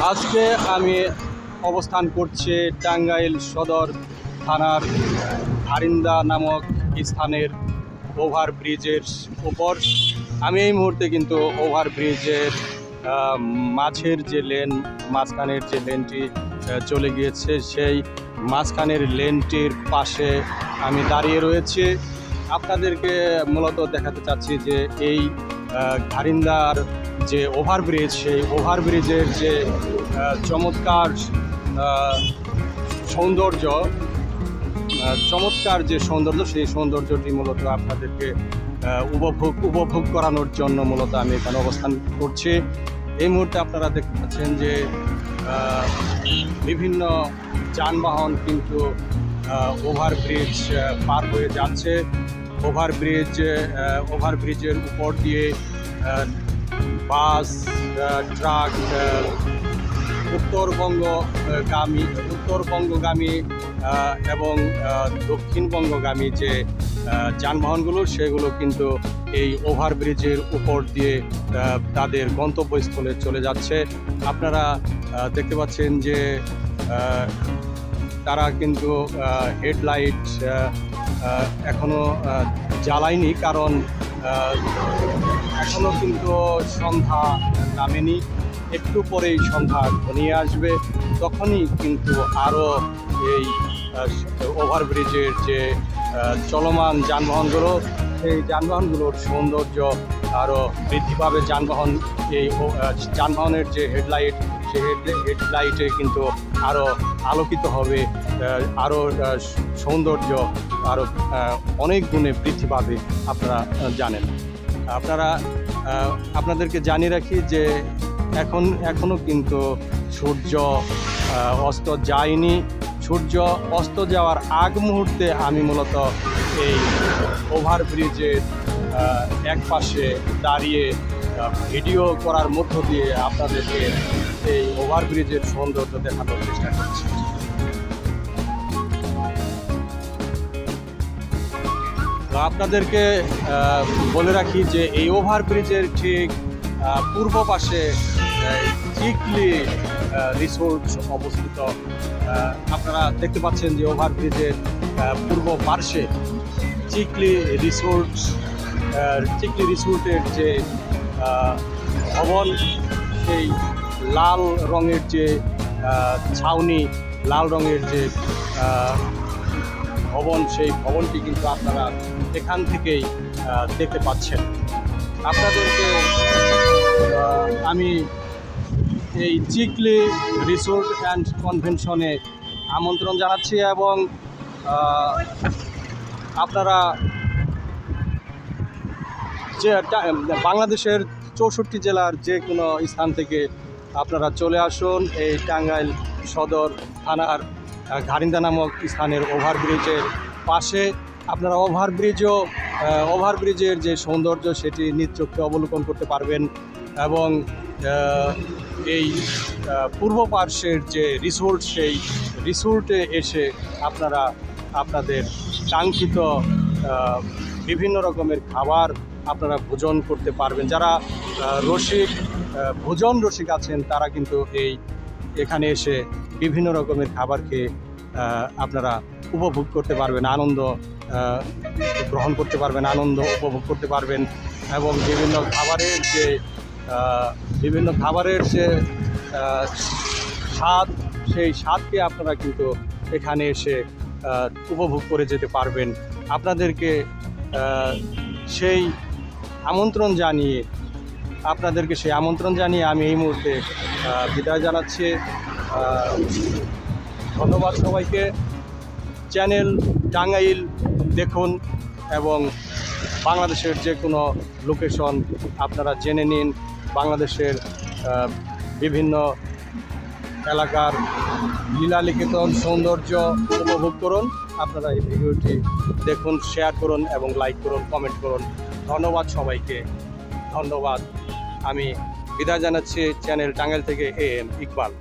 আজকে আমি অবস্থান করছি টাঙ্গাইল সদর থানার হারিন্দা নামক স্থানের ওভার ব্রিজের আমি এই মুহূর্তে কিন্তু ওভার ব্রিজের মাঝের যে লেন, মাঝখানের যে লেনটি চলে গিয়েছে, সেই মাঝখানের লেনটির পাশে আমি দাঁড়িয়ে রয়েছি। আপনাদেরকে মূলত দেখাতে চাচ্ছি যে এই ঘারিন্দার যে ওভারব্রিজ সেই ওভারব্রিজের যে চমৎকার সৌন্দর্য চমৎকার যে সৌন্দর্য, সেই সৌন্দর্যটি মূলত আপনাদেরকে উপভোগ উপভোগ করানোর জন্য মূলত আমি এখানে অবস্থান করছি। এই মুহূর্তে আপনারা দেখতে পাচ্ছেন যে বিভিন্ন যানবাহন কিন্তু ওভারব্রিজ পার হয়ে যাচ্ছে। ওভারব্রিজ ওভারব্রিজের উপর দিয়ে বাস ট্রাক আহ, উত্তরবঙ্গ আহ, গামী উত্তরবঙ্গগামী এবং দক্ষিণবঙ্গগামী যে যানবাহনগুলো সেগুলো কিন্তু এই ওভারব্রিজের উপর দিয়ে তাদের গন্তব্যস্থলে চলে যাচ্ছে। আপনারা দেখতে পাচ্ছেন যে তারা কিন্তু হেডলাইট এখনও আহ, জ্বালায়নি কারণ আহ, এখনও কিন্তু সন্ধ্যা নামেনি। একটু পরেই সন্ধ্যা ঘনিয়ে আসবে। তখনই কিন্তু আরও এই ওভারব্রিজের যে চলমান যানবাহনগুলো সেই যানবাহনগুলোর সৌন্দর্য আরও বৃদ্ধি পাবে। যানবাহন এই যানবাহনের যে হেডলাইট সেই হেডলাইটে কিন্তু আরও আলোকিত হবে আরও সৌন্দর্য আরও অনেক গুণে বৃদ্ধি পাবে আপনারা জানেন। আপনারা আপনাদেরকে জানিয়ে রাখি যে এখন এখনও কিন্তু সূর্য অস্ত যায়নি। সূর্য অস্ত যাওয়ার আগ মুহূর্তে আমি মূলত এই ওভারব্রিজের এক পাশে দাঁড়িয়ে ভিডিও করার মধ্য দিয়ে আপনাদেরকে এই ওভারব্রিজের সৌন্দর্য দেখানোর চেষ্টা করছি। আপনাদেরকে বলে রাখি যে এই ওভারব্রিজের ঠিক পূর্ব পাশে চিকলি রিসোর্ট অবস্থিত। আপনারা দেখতে পাচ্ছেন যে ওভারব্রিজের পূর্ব পার্শ্বে চিকলি রিসোর্ট চিকলি রিসোর্টের যে ভবন সেই লাল রঙের যে ছাউনি, লাল রঙের যে ভবন, সেই ভবনটি কিন্তু আপনারা এখান থেকেই দেখতে পাচ্ছেন। আপনাদেরকে আমি এই চিকলি রিসোর্ট অ্যান্ড কনভেনশনে আমন্ত্রণ জানাচ্ছি এবং আপনারা যে বাংলাদেশের চৌষট্টি জেলার যে কোনো স্থান থেকে আপনারা চলে আসুন এই টাঙ্গাইল সদর থানার ঘারিন্দা নামক স্থানের ওভারব্রিজের পাশে। আপনারা ওভারব্রিজও ওভারব্রিজের যে সৌন্দর্য, সেটি নিজ অবলোকন করতে পারবেন এবং এই পূর্ব পার্শ্বের যে রিসোর্ট, সেই রিসোর্টে এসে আপনারা আপনাদের কাঙ্ক্ষিত বিভিন্ন রকমের খাবার আপনারা ভোজন করতে পারবেন। যারা রসিক ভোজন রসিক আছেন, তারা কিন্তু এই, এখানে এসে বিভিন্ন রকমের খাবার খেয়ে আপনারা উপভোগ করতে পারবেন, আনন্দ গ্রহণ করতে পারবেন, আনন্দ উপভোগ করতে পারবেন এবং বিভিন্ন খাবারের যে বিভিন্ন খাবারের যে স্বাদ, সেই স্বাদকে আপনারা কিন্তু এখানে এসে উপভোগ করে যেতে পারবেন। আপনাদেরকে সেই আমন্ত্রণ জানিয়ে, আপনাদেরকে সেই আমন্ত্রণ জানিয়ে আমি এই মুহূর্তে বিদায় জানাচ্ছি। ধন্যবাদ সবাইকে। চ্যানেল টাঙ্গাইল দেখুন এবং বাংলাদেশের যে কোনো লোকেশন আপনারা জেনে নিন। বাংলাদেশের বিভিন্ন এলাকার লীলালিখিতন সৌন্দর্য উপভোগ করুন। আপনারা এই ভিডিওটি দেখুন শেয়ার করুন এবং লাইক করুন কমেন্ট করুন। ধন্যবাদ সবাইকে। ধন্যবাদ। আমি বিদায় জানাচ্ছি চ্যানেল টাঙ্গাইল থেকে এ এম ইকবাল।